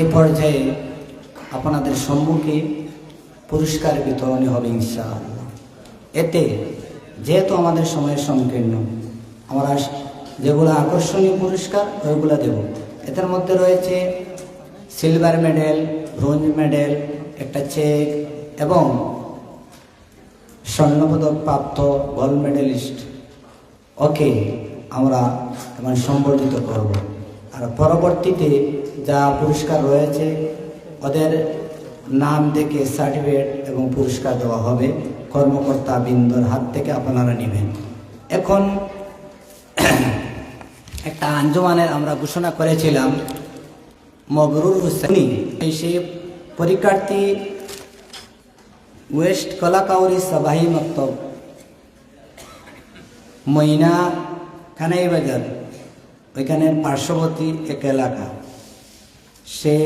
এ পর্যায়ে আপনাদের সম্মুখে পুরস্কার বিতরণী হবে ইনশাআল্লাহ। এতে যেহেতু আমাদের সময়ের সংকীর্ণ, আমরা যেগুলো আকর্ষণীয় পুরস্কার ওইগুলো দেব। এদের মধ্যে রয়েছে সিলভার মেডেল ব্রোঞ্জ মেডেল একটা চেক এবং স্বর্ণপদক প্রাপ্ত গোল্ড মেডেলিস্ট ওকে, আমরা এবং সম্বর্ধিত করব। আর পরবর্তীতে যা পুরস্কার রয়েছে, ওদের নাম থেকে সার্টিফিকেট এবং পুরস্কার দেওয়া হবে। কর্মকর্তা বৃন্দর হাত থেকে আপনারা নেবেন। এখন একটা আঞ্জমানের আমরা ঘোষণা করেছিলাম মবরুর হুসেনি। সেই পরীক্ষার্থী ওয়েস্ট কলাকাউরি সাবাহি মক্তব মইনা কানাই বাজার ওইখানের পার্শ্ববর্তী এক এলাকা। সে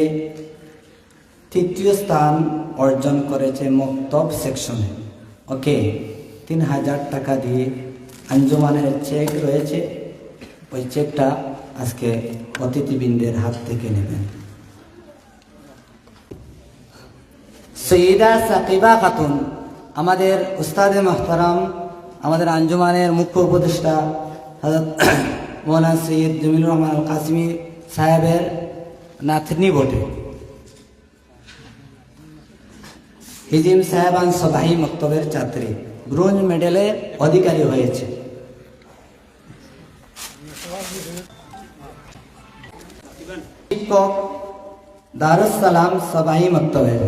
তৃতীয় স্থান অর্জন করেছে মক্তব সেকশনে। ওকে, তিন হাজার টাকা দিয়ে আঞ্জুমানের চেক রয়েছে। ওই চেকটা আজকে অতিথিবৃন্দের হাত থেকে নেবেন। সৈয়দা সাকিবা খাতুন, আমাদের উস্তাদে মাহতারাম, আমাদের আঞ্জুমানের মুখ্য উপদেষ্টা মৌলানা সৈয়দ জমিলুর রহমান আল কাসিমি সাহেবের নাতনি বটে। হিজিম সাহেবান সবাই মক্তবের ছাত্রী। ব্রোঞ্জ মেডেলের অধিকারী হয়েছে। শিক্ষক দারুস সালাম সবাই মক্তবের।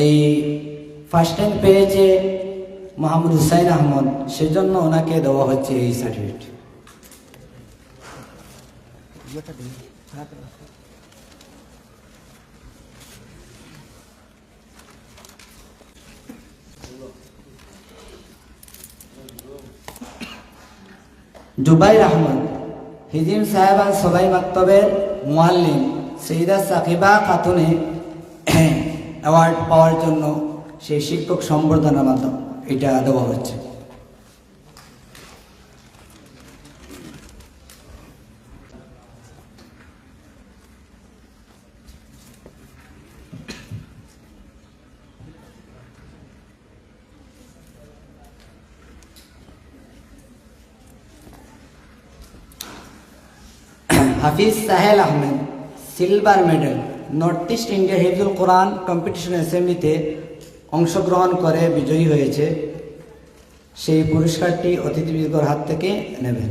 এই ফার্স্ট টাইম পেয়েছে মোহাম্মদ হুসাইন আহমদ, সেজন্য ওনাকে দেওয়া হচ্ছে এই সার্টিফিকেট জুবাইর আহমদ, হিজিম সাহেবান সবাই মাক্তবের মুয়াল্লিম সৈদা সাকিবা খাতুনে অ্যাওয়ার্ড পাওয়ার জন্য সেই শিক্ষক সম্বর্ধনার মাধ্যম এটা দেওয়া হচ্ছে। Hafiz Sahel Ahmed, silver medal, north east India Hifzul Quran competition অ্যাসেম্বলিতে অংশগ্রহণ করে বিজয়ী হয়েছে। সেই পুরস্কারটি অতিথিবৃন্দর হাত থেকে নেবেন।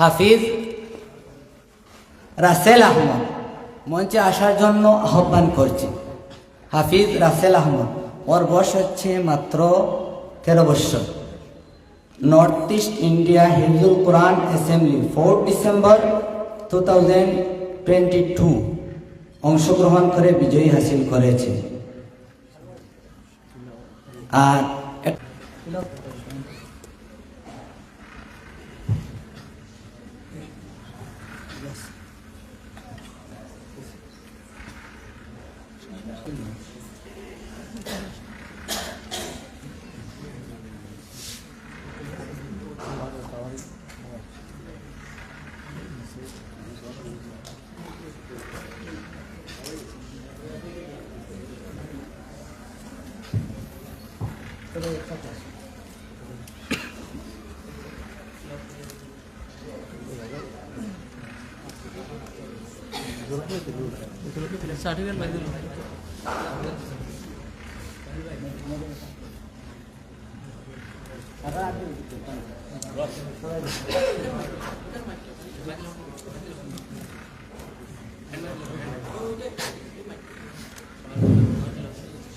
হাফিজ রাসেল আহমদ, মঞ্চে আসার জন্য আহ্বান করছি। হাফিজ রাসেল আহমদ, ওর বয়স হচ্ছে মাত্র তেরো বৎসর north east India হিন্দুল Quran assembly four December two thousand twenty two অংশগ্রহণ করে বিজয়ী হাসিল করেছে। আর এক- সার্টিফিকেট পাই দিল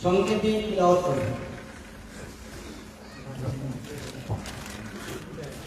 সংক্ষেপে তিলাওয়াত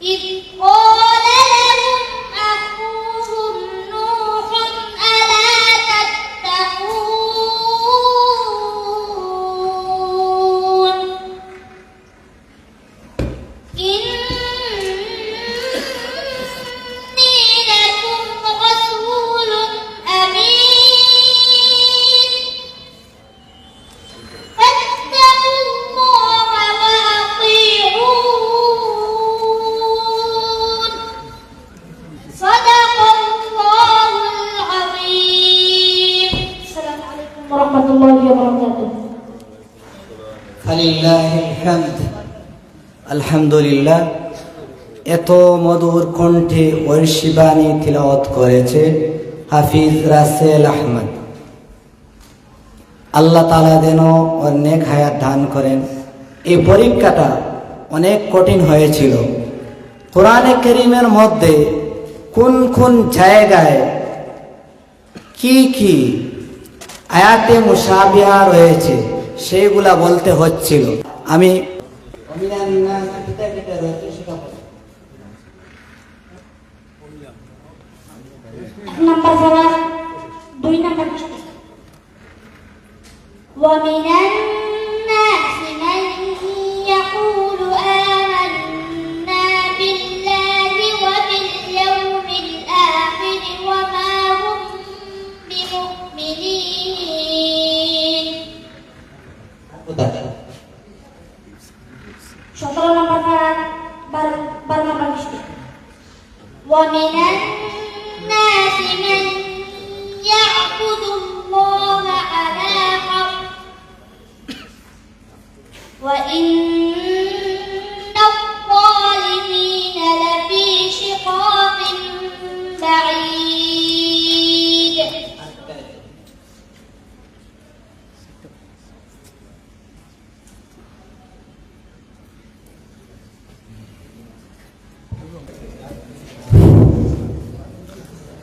It all আলহামদুলিল্লাহ, এত মধুর কণ্ঠে ঐশিবানী তিলাওয়াত করেছে হাফিজ রাসেল আহমদ। আল্লাহ তালা যেন ওর নেক হায়াত দান করেন। এই পরীক্ষাটা অনেক কঠিন হয়েছিল। কোরআনে করিমের মধ্যে কোন কোন জায়গায় কি কি আয়াতে মুসাবিয়া রয়েছে সেইগুলা বলতে হচ্ছিল। আমি نمبر ثلاث দুই নম্বর পৃষ্ঠা ومن الناس ومن الناس من يعبد الله وإن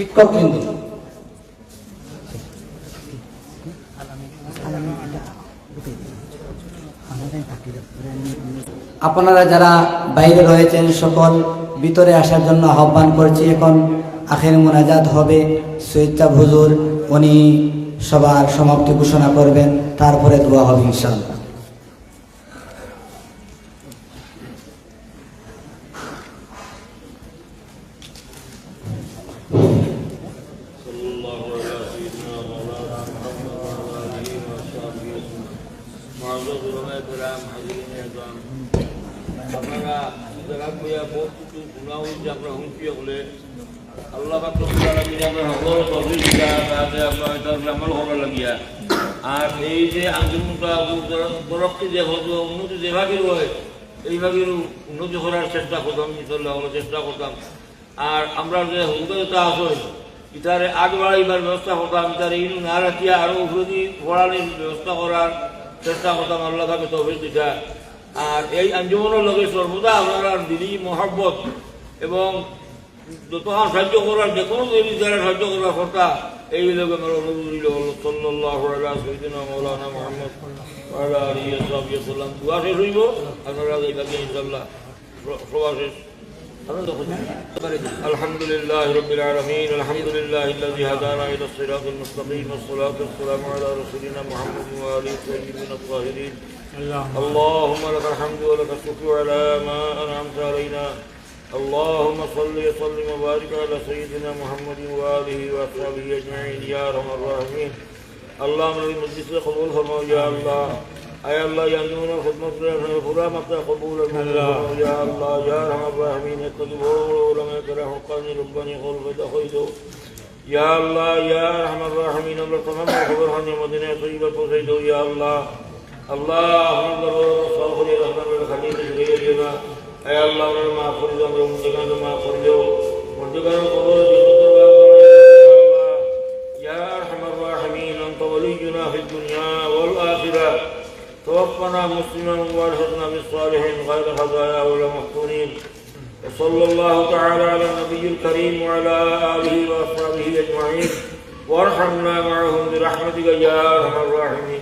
শিক্ষক আপনারা যারা বাইরে রয়েছেন, সকল ভিতরে আসার জন্য আহ্বান করছি এখন। আখের মোনাজাত হবে। সৈয়দা হুজুর, উনি সবার সমাপ্তি ঘোষণা করবেন। তারপরে দোয়া হবে ইনশাআল্লাহ। আল্লাহ আর এই যে তরফকে যে হতো উন্নতি যে হয় উন্নতি করার চেষ্টা করতাম চেষ্টা করতাম আর আমরা যে হুদয়তা আসল ইতারে আগ বাড়াইবার ব্যবস্থা করতাম, ইতারে ইনু না রাখিয়া আরও উপরে পড়ানোর ব্যবস্থা করার চেষ্টা করতাম আল্লাহ তাকে তৌফিক দিতা। আর এই আঞ্জুমনের লগে সর্বদা আপনার দিদি মহাব্বত এবং যতক্ষণ সাহায্য করার যে কোনো তৈরি যারা সাহায্য করার কথা, এই লোক আমার আলা সাইয়্যিদিনা মাওলানা মুহাম্মদ দোয়া শেষ হইব। ইনশাআল্লাহ। সবার শেষ। الحمد لله رب العالمين الحمد لله الذي هدانا إلى الصراط المستقيم والصلاة والسلام على رسولنا محمد وآله الطيبين الطاهرين. اللهم لك الحمد ولك الشكر على ما أنعمت علينا. اللهم صل وسلم وبارك على سيدنا محمد وآله وأصحابه أجمعين يا أرحم الراحمين. اللهم الذي مجلس قبول فرما يا الله. أي الله ينجونا خدمة رحمة يا مقتا قبول الله. يا الله يا رحمة الراحمين يقضي ولا يكره حقاني رباني غرفة خيدو يا الله يا رحمة الراحمين الله تمام خبر مدينة طيبة خيدو يا الله. اللهم صل على رحمة الخليل الغير جنا أي الله ما فرجوا من دكان ما فرجوا من دكان يا أرحم الراحمين أنت ولينا في الدنيا والآخرة. توفنا مسلما والحقنا بالصالحين غير خزايا ولا مفتونين وصلى الله تعالى على النبي الكريم وعلى آله وأصحابه أجمعين. وارحمنا معهم برحمتك يا أرحم الراحمين.